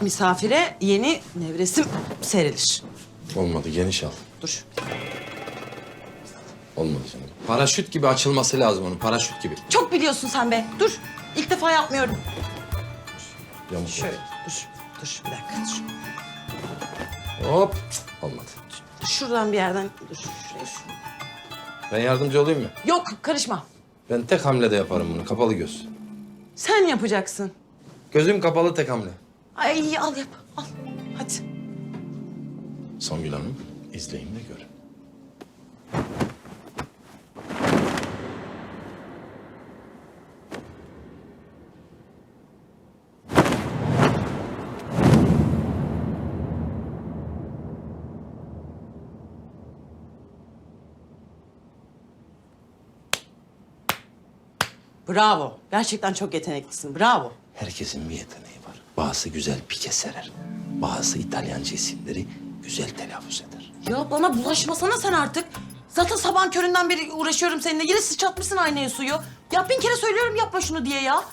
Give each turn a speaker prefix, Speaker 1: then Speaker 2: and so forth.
Speaker 1: misafire yeni nevresim serilir.
Speaker 2: Olmadı geniş al.
Speaker 1: Dur.
Speaker 2: Olmadı canım. Paraşüt gibi açılması lazım onun paraşüt gibi.
Speaker 1: Çok biliyorsun sen be. Dur. İlk defa yapmıyorum.
Speaker 2: Yamuk
Speaker 1: Şöyle dur. Dur bir dakika dur.
Speaker 2: Hop. Olmadı.
Speaker 1: Şuradan bir yerden dur. Şuraya şu.
Speaker 2: Ben yardımcı olayım mı?
Speaker 1: Yok karışma.
Speaker 2: Ben tek hamlede yaparım bunu. Kapalı göz.
Speaker 1: Sen yapacaksın.
Speaker 2: Gözüm kapalı tek hamle.
Speaker 1: Ay iyi al yap. Al. Hadi.
Speaker 2: Songül Hanım izleyin ve görün.
Speaker 1: Bravo. Gerçekten çok yeteneklisin. Bravo.
Speaker 2: Herkesin bir yeteneği var. Bazısı güzel pike serer. Bazısı İtalyanca isimleri güzel telaffuz eder.
Speaker 1: Ya bana bulaşmasana sen artık. Zaten sabahın köründen beri uğraşıyorum seninle. Yine sıçratmışsın aynaya suyu. Ya bin kere söylüyorum yapma şunu diye ya.